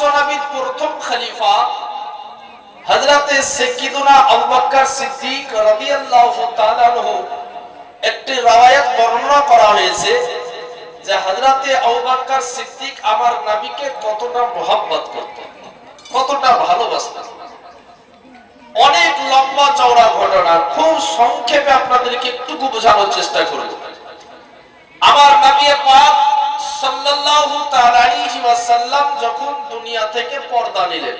বিশ্বনবীর প্রথম খলিফা হযরতে সাইয়্যিদুনা আবু সিদ্দিক রাদিয়াল্লাহু তাআলা আনহু একটি রওয়ায়াত বর্ণনা করা হয়েছে যে হযরতে আবু সিদ্দিক আমার নবীকে কতটা মোহাব্বত করতেন কতটা ভালোবাসতেন অনেক লম্বা চওড়া ঘটনা, খুব সংক্ষেপে আপনাদেরকে একটু বোঝানোর চেষ্টা করব। আমার নবী পাক সাল্লাল্লাহু আলাইহি ওয়াসাল্লাম যখন দুনিয়া থেকে পর্দা নিলেন,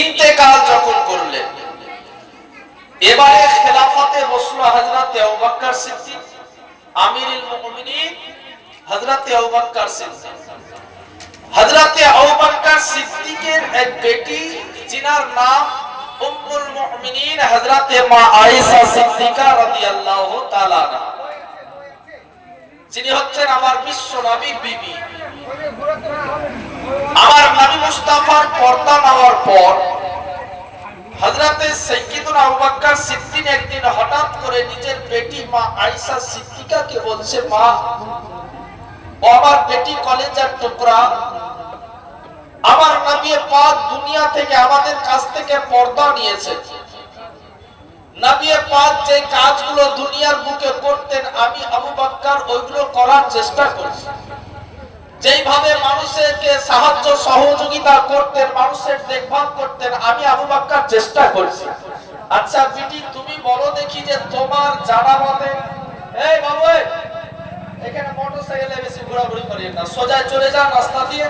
ইন্তেকাল যখন করলেন, এবারে খেলাফতে বসল হযরত আবু বকর সিদ্দিক, আমিরুল মুমিনিন হযরত আবু বকর সিদ্দিক। হযরত আবু বকর সিদ্দিকের এক বেটি, জিনার নাম উম্মুল মুমিনিন হযরত মা আয়েশা সিদ্দিকা রাদিয়াল্লাহু তাআলা যিনি হচ্ছেন আমার বিশ্ব নবীর বিবি। আমার নবী মুস্তাফার পর্দা নেওয়ার পর নিজের মা বলছে, মা আমার কলেজের আমার দুনিয়া থেকে আমাদের কাছ থেকে পর্দা নিয়েছে। নবী পাক যে কাজগুলো দুনিয়ার বুকে করতেন আমি আবু বকর ওইগুলো করার চেষ্টা করছি যেইভাবে মানুষকে সাহায্য সহযোগিতা করতেন মানুষের দেখভাল করতেন আমি আবু বকর চেষ্টা করছি। আচ্ছা বিটি তুমি বলো দেখি যে তোমার জানা মতে এই বাবু এখানে মোটরসাইকেলে বেশি ঘোরাঘুরি করিয়ে না সোজায় চলে যান রাস্তা দিয়ে।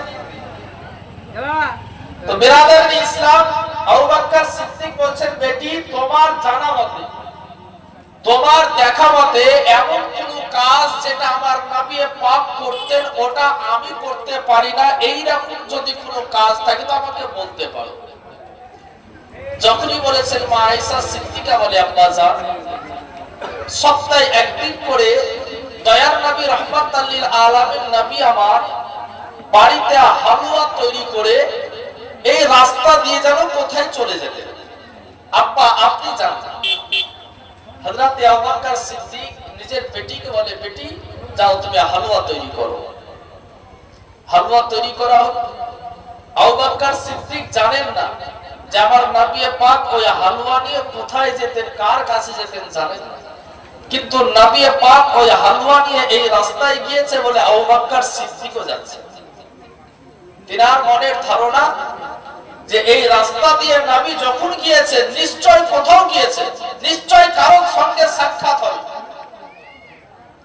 তো বিরাদর ইসলাম আবু সিদ্দিক বলছেন, বেটি, তোমার জানা মতে, তোমার দেখা মতে এমন কোন কাজ যেটা আমার নবী পাক করতেন, ওটা আমি করতে পারি না। এই রকম যদি কোনো কাজ থাকে তো আমাকে বলতে পারো। যখনই বলেছেন, মা আয়েশা সিদ্দিকা বলে, আব্বা জান, সপ্তাহে একদিন করে দয়ার নবী রহমত আল্লিল আলামের নবী আমার বাড়িতে হালুয়া তৈরি করে এই রাস্তা দিয়ে যেন কোথায় চলে যেতে। আব্বা, আপনি জানেন হযরত আবু বকর সিদ্দিক নিজের বলে যাও তুমি হালুয়া তৈরি করো। হালুয়া তৈরি করা হলো আবু বকর সিদ্দিক জানেন না যে আমার নবী পাক ওই হালুয়া নিয়ে কোথায় যেতেন, কার কাছে যেতেন জানেন না। কিন্তু নাবিয়ে পাক ওই হালুয়া নিয়ে এই রাস্তায় গিয়েছে বলে আবু বকর সিদ্দিকও যাচ্ছে তিনার মনের ধারণা যে এই রাস্তা দিয়ে নবী যখন গিয়েছে, নিশ্চয় কোথাও গিয়েছে, নিশ্চয় কারোর সঙ্গে সাক্ষাৎ হবে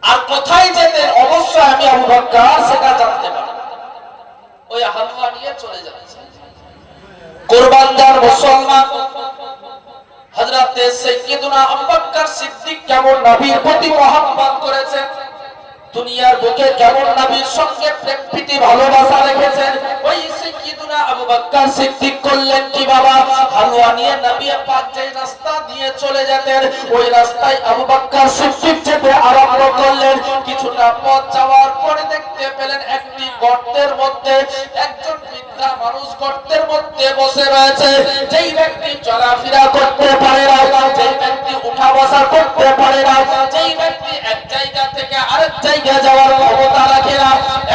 আর কোথায় যেতেন অবশ্যই আমি আবু সেটা জানতে পারি ওই হালুয়া নিয়ে চলে যাচ্ছে। কোরবানদার মুসলমান, হযরতে সাইয়্যিদুনা আবু বকর সিদ্দিক কেমন নবীর প্রতি মহব্বত করেছেন? দুনিয়ার বুকে কেমন নবীর সঙ্গে প্রেম প্রীতি ভালোবাসা রেখেছেন, ওই সাইয়্যিদুনা আবু বকর সিদ্দিক করলেন কি বাবা? হালুয়া নিয়ে নবী পাক যে রাস্তা দিয়ে চলে যেতেন, ওই রাস্তায় আবু বকর সিদ্দিক যেতে আরম্ভ করলেন। কিছুটা পথ যাওয়ার পরে দেখতে পেলেন একটি গর্তের মধ্যে একজন বৃদ্ধা মানুষ গর্তের মধ্যে বসে রয়েছে। যেই ব্যক্তি চলাফেরা করতে পারে জায়গায় যাওয়ার ক্ষমতা রাখে না।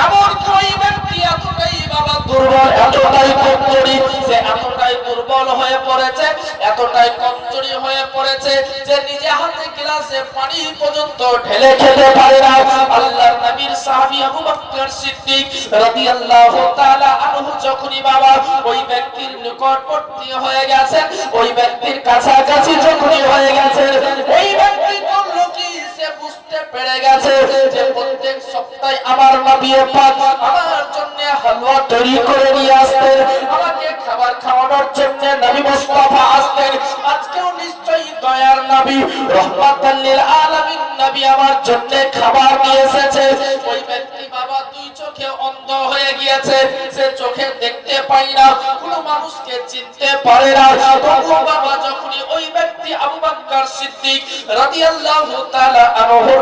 এমন ওই ব্যক্তি এতটাই বাবা দুর্বল, এতটাই কমজোরি, সে এতটাই দুর্বল হয়ে পড়েছে, এতটাই কমজোরি হয়ে পড়েছে যে নিজে হাতে গ্লাসে পানি পর্যন্ত ঢেলে খেতে পারে না। আল্লাহর নবীর সাহাবী আবু বকর সিদ্দিক রাদিয়াল্লাহু তাআলা আনহু যখনই বাবা ওই ব্যক্তির নিকটবর্তী হয়ে গেছে ওই ব্যক্তির কাছাকাছি যখনই আমার নবী পাক আমার জন্য হালুয়া তৈরি করে নিয়ে আসতেন। আমাকে খাবার খাওয়ানোর জন্য নবী মুস্তাফা আসতেন। আজকেও নিশ্চয়ই দয়ার নবী, রহমাতাল লিল আলামিন নবী আমার জন্য খাবার নিয়ে এসেছে। ওই ব্যক্তি বাবা দুই চোখে অন্ধ হয়ে গিয়েছে। সে চোখে দেখতে পাই না, কোনো মানুষকে চিনতে পারে না। তবু বাবা যখনই ওই ব্যক্তি আবু বকর সিদ্দিক রাদিয়াল্লাহু তাআলা পায়ের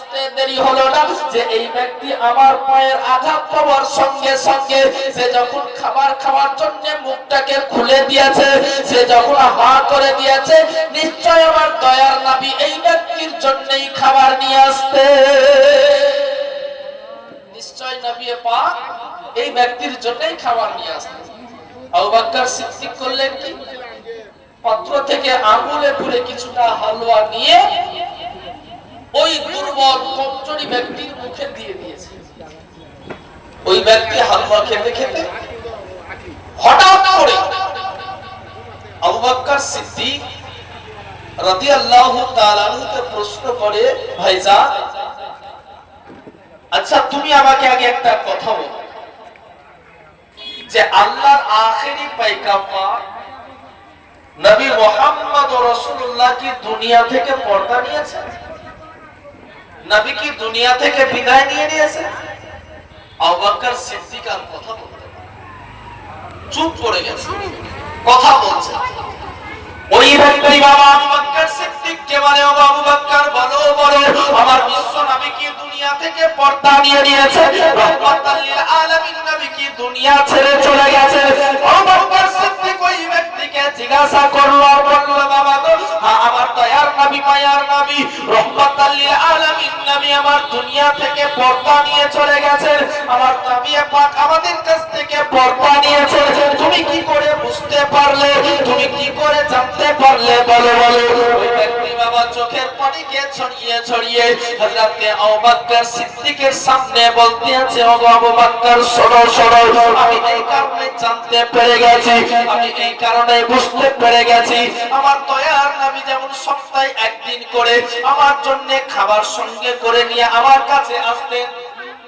বুঝতে দেরি হলো না, যে এই ব্যক্তি আমার পায়ের আঘাত পাওয়ার সঙ্গে সঙ্গে সে যখন খাবার খাওয়ার জন্য মুখটাকে খুলে দিয়েছে, সে যখন হা করে দিয়েছে, নিশ্চয় আমার দয়ার নবী এই ব্যক্তির জন্যই খাবার নিয়ে আসতে। নিশ্চয় নবী পাক, এই ব্যক্তির জন্যই খাবার নিয়ে আসতে। আবু বকর সিদ্দিক করলেন কি? পাত্র থেকে আঙুলে পুরে কিছুটা হালুয়া নিয়ে ওই দুর্বল, কমজোরি ব্যক্তির মুখে দিয়ে দিয়েছে। ওই ব্যক্তি হালুয়া খেতে খেতে হঠাৎ করে প্রশ্ন করে আচ্ছা তুমি আমাকে আগে একটা কথা বলো, যে আল্লাহর আখেরি পাইকাম্বার নবী মোহাম্মদ রসুল্লাহ কি দুনিয়া থেকে পর্দা নিয়েছে নবী কি দুনিয়া থেকে বিদায় নিয়ে নিয়েছে আবাক্কার সিদ্দিক আর কথা বলতে চুপ করে গেছে। কথা বলছে। ওই ব্যক্তি বাবা আবু বকর সিদ্দিককে বলে ও আবু বকর আমার বিশ্ব নবী কি দুনিয়া থেকে পর্দা নিয়ে নিয়েছে রহমাতাল লিল আলামিন নবী কি দুনিয়া ছেড়ে চলে গেছে। বকর সিদ্দিক ওই ব্যক্তিকে জিজ্ঞাসা করল, বলল, বাবা গো, আমার দয়ার নবী, মায়ার নবী, রহমাতাল লিল আলামিন নবী আমার দুনিয়া থেকে পর্দা নিয়ে চলে গেছে আমার নবী পাক আমাদের কাছ থেকে পর্দা নিয়ে চলেছে তুমি কি করে বুঝতে পারলে, তুমি কি করে জানতে পারলে? বলো বলো। আমার একদিন করে আমার জন্য খাবার সঙ্গে করে নিয়ে আমার কাছে আসতেন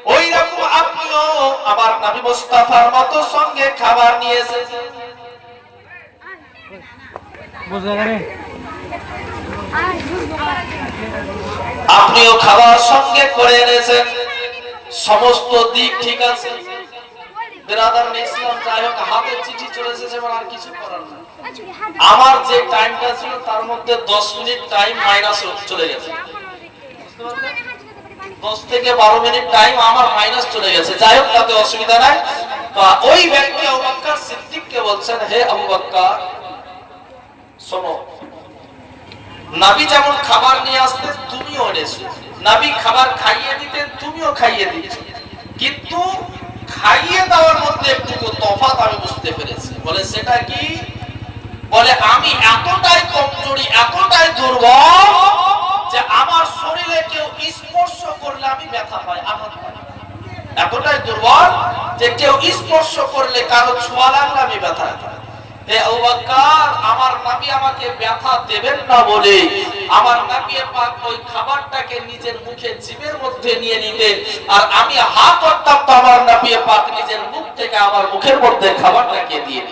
ওই রকম আপনিও আমার নবী মুস্তাফার মতো সঙ্গে খাবার নিয়ে এসেছেন। আপনিও খাবার সঙ্গে করে এনেছেন। সমস্ত দিক ঠিক আছে। দশ থেকে বারো মিনিট টাইম আমার মাইনাস চলে গেছে। যাই হোক, তাতে অসুবিধা নাই। ওই ব্যক্তি আবু বকর সিদ্দিককে বলছেন, হে বকর শোনো, নাবি যেমন খাবার নিয়ে তুমিও এনেছো, নাবি খাবার খাইয়ে দিতেন তুমিও খাইয়ে কিন্তু খাইয়ে দেওয়ার মধ্যে একটু তফাৎ আমি বুঝতে পেরেছি। বলে সেটা কি? বলে, আমি এতটাই কমজোরি, এতটাই দুর্বল যে আমার শরীরে কেউ স্পর্শ করলে আমি ব্যথা পাই আমার এতটাই দুর্বল যে কেউ স্পর্শ করলে কারও ছোঁয়া লাগলে আমি ব্যথা পাই হে আবু বকর আমার আমাকে ব্যথা দেবেন না বলে আমার ওই খাবারটাকে নিজের মুখে মধ্যে নিয়ে আর আমি হাত আমার পাক নিজের মুখ থেকে আমার মুখের মধ্যে খাবারটাকে দিয়ে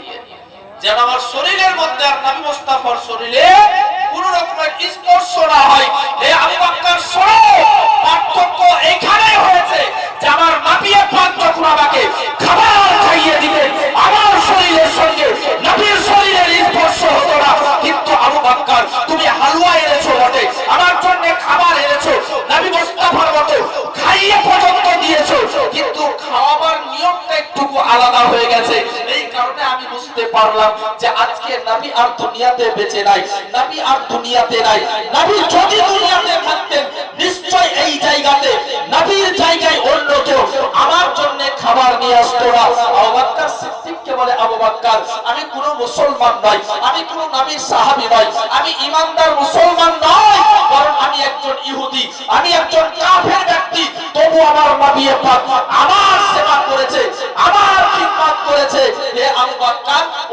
যেন আমার শরীরের মধ্যে আর নবী মুস্তাফার শরীরে কোন রকমের স্পর্শ না হয়। শোনো, পার্থক্য এখানেই হয়েছে যে আমার নবী পাক যখন আমাকে খাবার খাইয়ে দিতেন আমার শরীরের সঙ্গে আজকে নবী আর দুনিয়াতে বেঁচে নাই নবী আর দুনিয়াতে নাই। নবী যদি দুনিয়াতে থাকতেন, নিশ্চয় এই জায়গাতে নবীর জায়গায় অন্য কেউ আমার জন্য খাবার নিয়ে আসতো না। আবু বকর সিদ্দিককে বলে, আবু বকর আমি কোনো মুসলমান নই, আমি কোনো নবীর সাহাবী নই, আমি ইমানদার মুসলমান নই, বরং আমি একজন ইহুদি, আমি একজন কাফের ব্যক্তি, তবু আমার নবী পাক। আমার সেবা করেছে আমার খিদমত করেছে হে আবু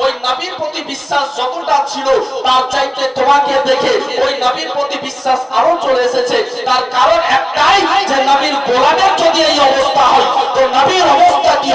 ওই নবীর প্রতি বিশ্বাস যতটা ছিল, তার চাইতে তোমাকে দেখে ওই নবীর প্রতি বিশ্বাস আরও চলে এসেছে। তার কারণ একটাই যে, নবীর গোলামের যদি এই অবস্থা হয়, তো নবীর অবস্থা কি